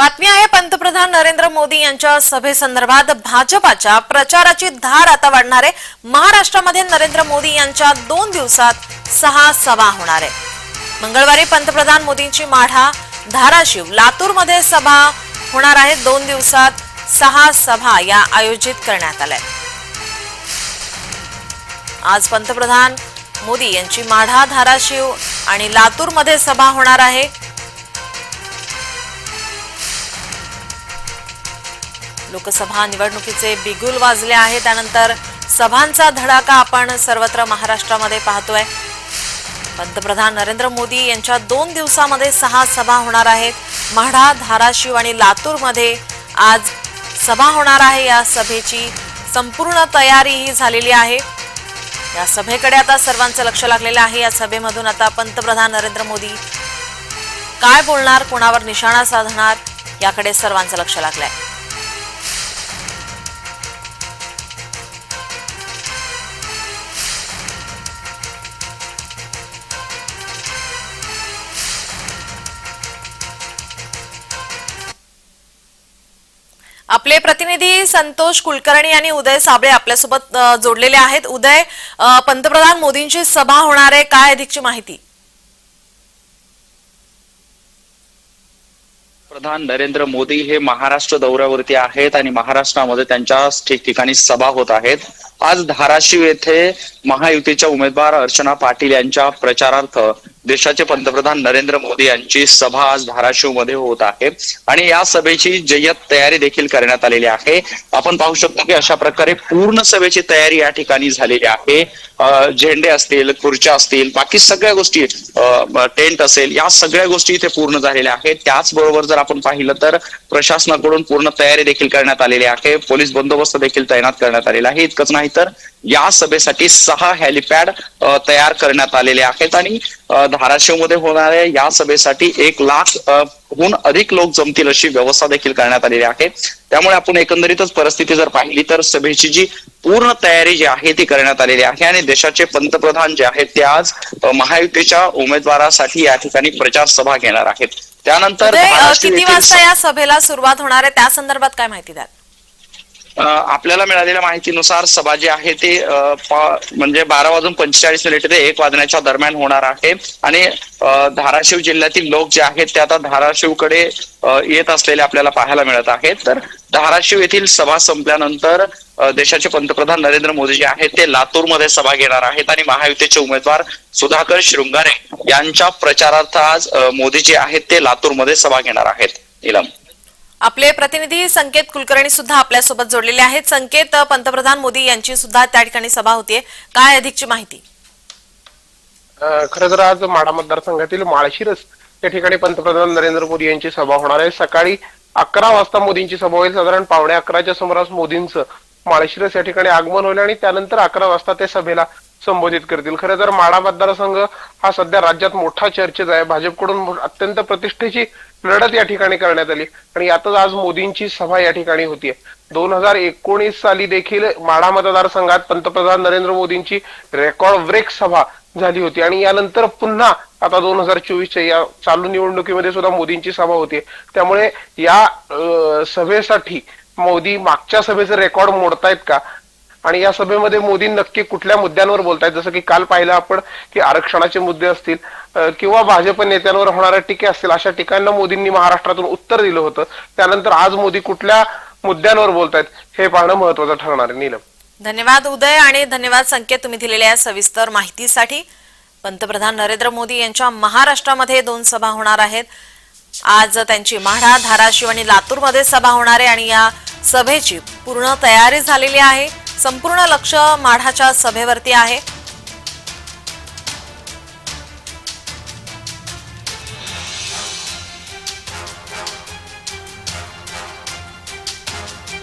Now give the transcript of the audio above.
बातमी आहे पंतप्रधान नरेंद्र मोदी यांच्या सभेसंदर्भात भाजपाच्या प्रचाराची धार आता वाढणार आहे. महाराष्ट्रामध्ये नरेंद्र मोदी यांच्या दोन दिवसात सहा सभा होणार आहे. मंगळवारी पंतप्रधान मोदींची माढा धाराशिव लातूरमध्ये सभा होणार आहे. दोन दिवसात सहा सभा या आयोजित करण्यात आल्या. आज पंतप्रधान मोदी यांची माढा धाराशिव आणि लातूरमध्ये सभा होणार आहे. लोकसभा निवडणुकीचे बिगुल वाजले आहे. त्यानंतर सभांचा धडाका आपण सर्वत्र महाराष्ट्रामध्ये पाहतोय. पंतप्रधान नरेंद्र मोदी यांच्या दोन दिवसामध्ये सहा सभा होणार आहेत. म्हाडा धाराशिव आणि लातूरमध्ये आज सभा होणार आहे. या सभेची संपूर्ण तयारी ही झालेली आहे. या सभेकडे आता सर्वांचं लक्ष लागलेलं आहे. या सभेमधून आता पंतप्रधान नरेंद्र मोदी काय बोलणार कोणावर निशाणा साधणार याकडे सर्वांचं लक्ष लागलंय. आपले प्रतिनिधी संतोष कुलकर्णी आणि उदय साबळे आपल्यासोबत जोडलेले आहेत. उदय पंतप्रधान मोदींची सभा होणार आहे. काय अधिकची माहिती? प्रधान नरेंद्र मोदी हे महाराष्ट्र दौऱ्यावरती आहेत आणि महाराष्ट्रामध्ये त्यांच्या ठिकठिकाणी सभा होत आहेत. आज धाराशिव येथे महायुतीच्या उमेदवार अर्चना पाटील यांच्या प्रचारार्थ देशाचे पंतप्रधान नरेंद्र मोदी यांची सभा आज धाराशिवमध्ये होत आहे. आणि या सभेची जय्यत तयारी देखील करण्यात आलेली आहे. आपण पाहू शकतो की अशा प्रकारे पूर्ण सभेची तयारी या ठिकाणी झालेली आहे. झेंडे असतील खुर्च्या असतील बाकी सगळ्या गोष्टी अं, टेंट असेल या सगळ्या गोष्टी इथे पूर्ण झालेल्या आहेत. त्याचबरोबर जर आपण पाहिलं तर प्रशासनाकडून पूर्ण तयारी देखील करण्यात आलेली आहे. पोलीस बंदोबस्त देखील तैनात करण्यात आलेला आहे. इतकंच नाही तर या सभेसाठी सहा हेलिपॅड तयार करण्यात आलेले आहेत आणि धाराशिवमध्ये होणाऱ्या या सभेसाठी एक लाख हून अधिक लोक जमतील अशी व्यवस्था देखील करण्यात आलेली आहे. त्यामुळे आपण एकंदरीतच परिस्थिती जर पाहिली तर सभेची जी पूर्ण तयारी जी आहे ती करण्यात आलेली आहे आणि देशाचे पंतप्रधान जे आहेत ते आज महायुतीच्या उमेदवारासाठी या ठिकाणी प्रचार सभा घेणार आहेत. त्यानंतर किती वाजता या सभेला सुरुवात होणार आहे? त्या संदर्भात काय माहिती द्याल? अ, आपल्याला मिळालेल्या माहितीनुसार सभा जी आहे ती म्हणजे बारा वाजून पंचेचाळीस मिनिट ते एक वाजण्याच्या दरम्यान होणार आहे. आणि धाराशिव जिल्ह्यातील लोक जे आहेत ते आता धाराशिवकडे येत असलेले आपल्याला पाहायला मिळत आहेत. तर धाराशिव येथील सभा संपल्यानंतर देशाचे पंतप्रधान नरेंद्र मोदी जे आहेत ते लातूरमध्ये सभा घेणार आहेत. आणि महायुतीचे उमेदवार सुधाकर शृंगारे यांच्या प्रचारार्थ आज मोदी जे आहेत ते लातूरमध्ये सभा घेणार आहेत. इलम आपले प्रतिनिधी संकेत कुलकर्णी सुद्धा आपल्यासोबत जोडलेले आहेत. संकेत पंतप्रधान मोदी यांची सुद्धा त्या ठिकाणी सभा होतीये. काय अधिकची माहिती? खर तर आज माढा मतदारसंघातील माळशिरस या ठिकाणी पंतप्रधान नरेंद्र मोदी यांची सभा होणार आहे. सकाळी अकरा वाजता मोदींची सभा होईल. साधारण पावणे अकराच्या सुमारास मोदींचं माळशिरस या ठिकाणी आगमन होईल आणि त्यानंतर अकरा वाजता ते सभेला संबोधित करतील. खरं तर माढा मतदारसंघ हा सध्या राज्यात मोठा चर्चेत आहे. भाजपकडून अत्यंत प्रतिष्ठेची लढत या ठिकाणी करण्यात आली. आणि यातच आज मोदींची सभा या ठिकाणी होतीये. दोन हजार एकोणीस साली देखील माढा मतदारसंघात पंतप्रधान नरेंद्र मोदींची रेकॉर्ड ब्रेक सभा झाली होती. आणि यानंतर पुन्हा आता दोन हजार चोवीसच्या या चालू निवडणुकीमध्ये सुद्धा मोदींची सभा होती त्यामुळे या सभेसाठी मोदी मागच्या सभेचं रेकॉर्ड मोडतायत का? आणि या सभेमध्ये मोदी नक्की कुठल्या मुद्द्यांवर बोलतायत? जसं की काल पाहिलं आपण की आरक्षणाचे मुद्दे असतील किंवा भाजप नेत्यांवर होणाऱ्या टीके असतील अशा टीकांना मोदींनी महाराष्ट्रातून उत्तर दिलं होतं. त्यानंतर आज मोदी कुठल्या मुद्द्यांवर बोलतायत हे पाहणं महत्वाचं ठरणार आहे. नीलम. धन्यवाद उदय आणि धन्यवाद संकेत तुम्ही दिलेल्या सविस्तर माहितीसाठी. पंतप्रधान नरेंद्र मोदी यांच्या महाराष्ट्रामध्ये दोन सभा होणार आहेत. आज त्यांची माढा धाराशिव आणि लातूरमध्ये सभा होणार आहे आणि या सभेची पूर्ण तयारी झालेली आहे. संपूर्ण लक्ष माढाच्या सभेवरती आहे.